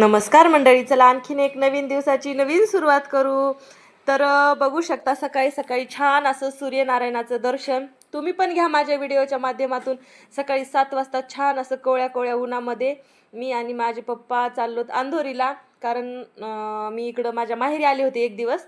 नमस्कार मंडळी चला आणखीन एक नवीन दिवसाची नवीन सुरुवात करू. तर बघू शकता सकाळी सकाळी छान असं सूर्यनारायणाचं दर्शन. तुम्ही पण घ्या माझ्या व्हिडिओच्या माध्यमातून. सकाळी सात वाजता छान असं कोळ्या कोळ्या उन्हामध्ये मी आणि माझे पप्पा चाललोत आंधोरीला. कारण मी इकडं माझ्या माहेरी आले होते एक दिवस.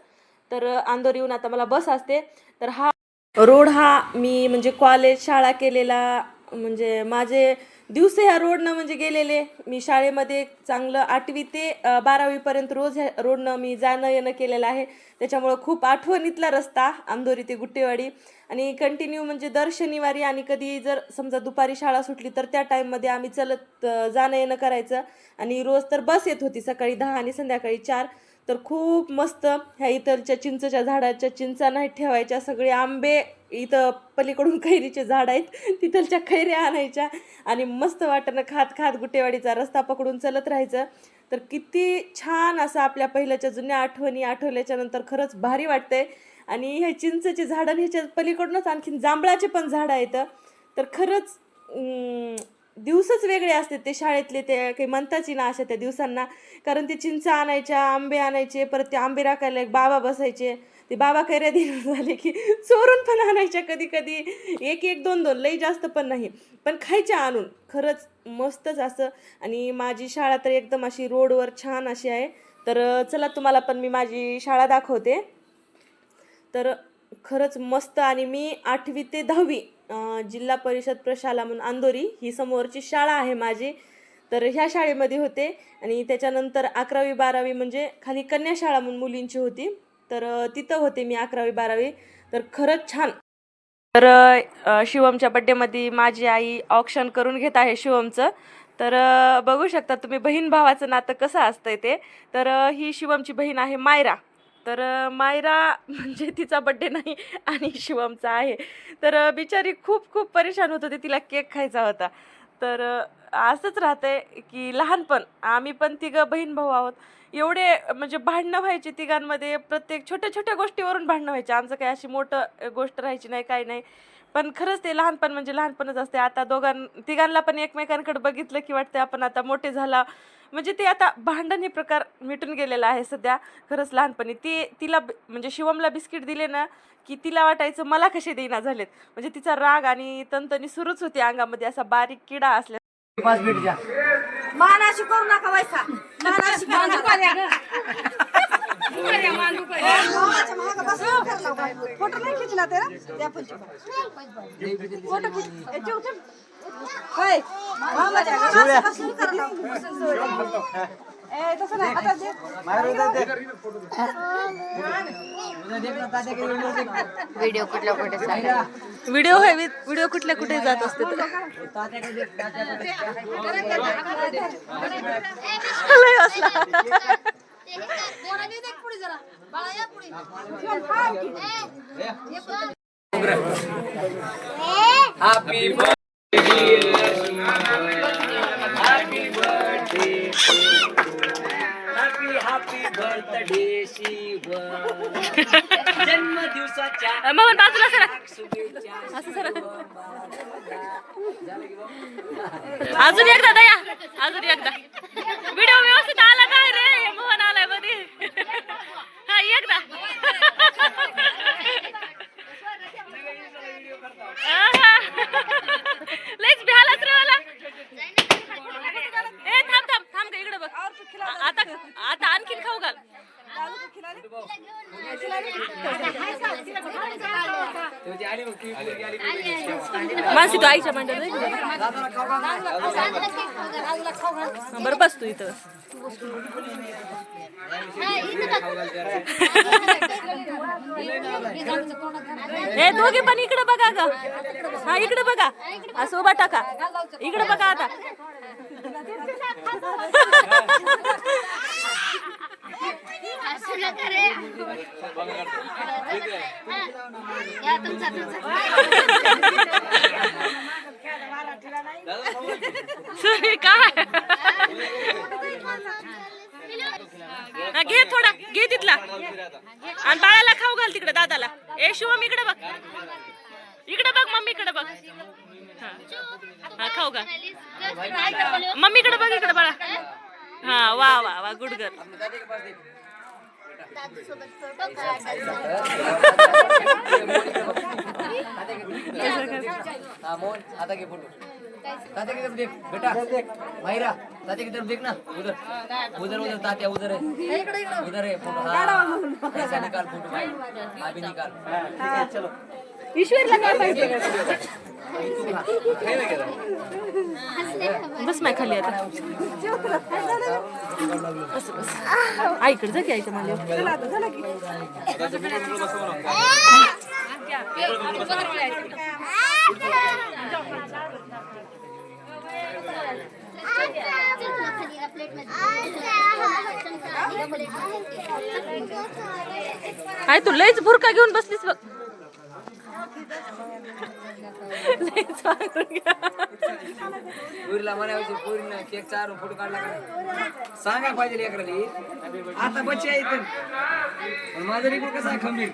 तर आंधोरी अंधोरीहून आता मला बस असते. तर हा रोड हा मी म्हणजे कॉलेज शाळा केलेला म्हणजे माझे दिवस ह्या रोडनं म्हणजे गेलेले. मी शाळेमध्ये चांगलं आठवी ते बारावीपर्यंत रोज ह्या रोडनं मी जाणं येणं केलेलं आहे. त्याच्यामुळं खूप आठवणीतला रस्ता आंदोरी ते गुट्टेवाडी. आणि कंटिन्यू म्हणजे दर शनिवारी आणि कधी जर समजा दुपारी शाळा सुटली तर त्या टाईममध्ये आम्ही चलत जाणं येणं करायचं. आणि रोज तर बस येत होती सकाळी दहा आणि संध्याकाळी चार. तर खूप मस्त ह्या इथलच्या चिंचच्या झाडाच्या चिंचा नाही ठेवायच्या. सगळे आंबे इथं पलीकडून कैरीचे झाड आहेत तिथलच्या कैऱ्या आणायच्या आणि मस्त वाटणं खात खात गुटेवाडीचा रस्ता पकडून चलत राहायचं. तर किती छान असं आपल्या पहिल्याच्या जुन्या आठवणी आठवल्याच्या नंतर खरंच भारी वाटतंय. आणि हे चिंचचे झाडं आणि ह्याच्या पलीकडूनच आणखीन जांभळाचे पण झाडं आहेत. तर खरंच दिवसच वेगळे असते ते शाळेतले ते काही म्हणताच ना अशा त्या दिवसांना. कारण ते चिंच आणायच्या आंबे आणायचे परत ते आंबे राखायला एक बाबा बसायचे. ते बाबा कैऱ्या झाले की चोरून पण आणायच्या कधी कधी एक एक दोन दोन लई जास्त पण नाही. पण खायच्या आणून. खरंच मस्तच असं. आणि माझी शाळा तर एकदम अशी रोडवर छान अशी आहे. तर चला तुम्हाला पण मी माझी शाळा दाखवते. तर खरंच मस्त. आणि मी आठवी ते दहावी जिल्हा परिषद प्रशाला म्हणून आंदोरी ही समोरची शाळा आहे माझी. तर ह्या शाळेमध्ये होते आणि त्याच्यानंतर अकरावी बारावी म्हणजे खाली कन्या शाळा म्हणून मुलींची होती. तर तिथं होते मी अकरावी बारावी. तर खरंच छान. तर शिवमच्या बड्डेमध्ये माझी आई ऑप्शन करून घेत आहे शिवमचं. तर बघू शकता तुम्ही बहीण भावाचं नातं कसं असतंय ते. तर ही शिवमची बहीण आहे मायरा. तर मायरा म्हणजे तिचा बड्डे नाही आणि शिवमचा आहे. तर बिचारी खूप खूप परेशान होत होती. तिला केक खायचा होता. तर असंच राहतंय की लहानपण आम्ही पण तिघं बहीण भाऊ आहोत. एवढे म्हणजे भांडणं व्हायची तिघांमध्ये. प्रत्येक छोट्या छोट्या गोष्टीवरून भांडणं व्हायची. आमचं काही अशी मोठं गोष्ट राहायची नाही काही नाही. पण खरंच ते लहानपण म्हणजे लहानपणच असते. आता दोघां तिघांना पण एकमेकांकडे बघितलं की वाटते आपण आता मोठे झाला. म्हणजे ते आता भांडण हे प्रकार मिटून गेलेला आहे सध्या खरंच लहानपणी. ती तिला म्हणजे शिवमला बिस्किट दिले ना की तिला वाटायचं मला कसे देईना झालेत. म्हणजे तिचा राग आणि तंतनी सुरूच होती अंगामध्ये असा बारीक किडा असल्या पाच मिनिट द्या. मानाशी करू नका वैसा. मानाशी करू नका. मामाच्या महाग बसून करला बाई. फोटो नाही खिचला ते त्या पंची फोटो खिच तसं नाही. आता दे. व्हिडिओ कुठल्या कुठे चालला? व्हिडिओ आहे व्हिडिओ कुठल्या कुठे जात असते लय हसला. हॅपी बर्थडे शिव मोहन बाजूला असं अजून एकदा दया. अजून एकदा व्हिडिओ व्यवस्थित आला काय रे मोहन आलायमध्ये हा एकदा आहा. लयच भ्यालाच रे मला ए थांब थांब थांब का इकडे बघ आ- आता आता आणखीन खाऊ घाल तुझी आली मग ती मुलगी आली मानसी तू आईच्या जाईल बरं बस तू इथं. ए दोघे पण इकडे बघा ग. हा इकडे बघा. असं उभा टाका. इकडे बघा आता. काय? घे थोडा घे तिथला. आणि बाळाला खाऊ घाल तिकडे दादाला. ए शिवम इकडे बघ. इकडे बघ मम्मीकडे बघ. हा. खाऊ घाल. मम्मीकडे बघ इकडे बाळा. हा वा वा वा गुड गर्ल मोहन के फ़ोटो दादा की तरफ़ देख बेटा मायरा दादा की तरफ़ देख ना उधर उधर उधर उधर है उधर है फ़ोटो हाँ ऐसा निकाल फ़ोटो भाई अभी निकाल पाहिजे बस माय खाली आता बस बस आईकडे जा की आईच्या मागे आई तू लयच भुरका घेऊन बसलीस बघ. पुरीला म्हणायचं पुरीला केक चारून फोटो काढला का? सांगा पाहिजे लेकराली. आता बच्चे आहे पण माझं लेकरू कसं खंबीर?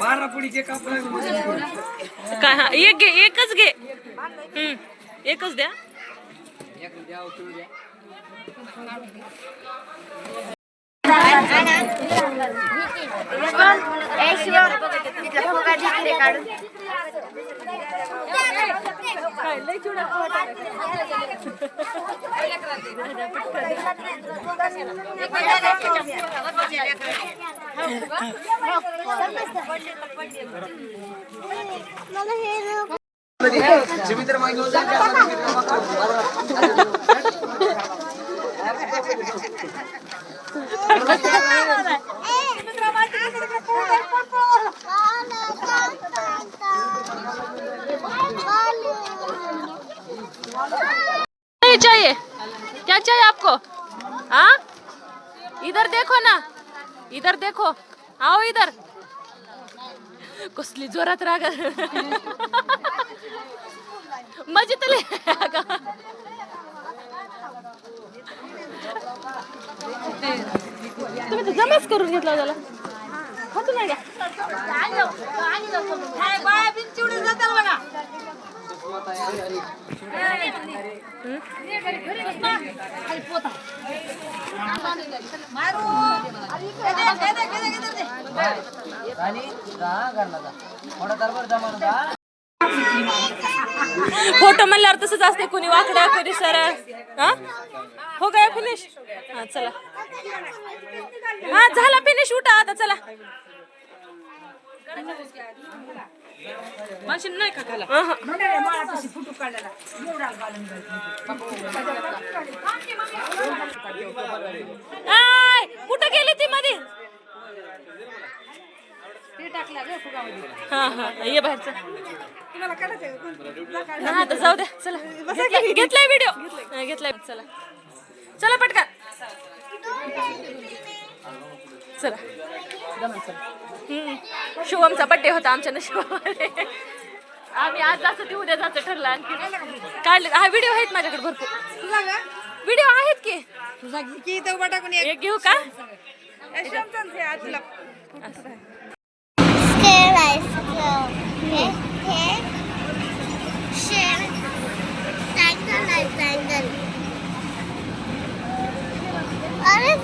पारा पुडी केक काय हा एक घे एकच घे. एकच द्या. एक द्या उचलू द्या जिमित्र मागे होता नहीं चाहिए? क्या चाहिए आपको? हाँ? इधर देखो ना। इधर देखो। आओ इधर। कसली जोरात राग। मजेतली तुम्ही तर जमाच करून घेतला त्याला. खातो नाही का आणि जा घरला जा थोडा दरबार जमा जा फोटो म्हणल्यावर तसंच असते कोणी वाकडं कोणी सरळ हा? हो गया फिनिश. हा चला. हा झाला फिनिश. उठा आता चला. मशीन नाही का खाला आय, कुठं गेली ती मध्ये हा हा ये बाहेरचं? हा आता जाऊ द्या चला. घेतलाय- घेतलाय. व्हिडिओ घेतलाय. चला. चला पटकन. चला. शुभमचा बड्डे होता आमच्या नशिबामध्ये आम्ही आज असं ते उद्या जायचं ठरलं आणखी काढले हा व्हिडिओ आहेत माझ्याकडे भरपूर व्हिडिओ आहेत की तुझा की टाकून एक घेऊ का Still I scroll. Hey, अरे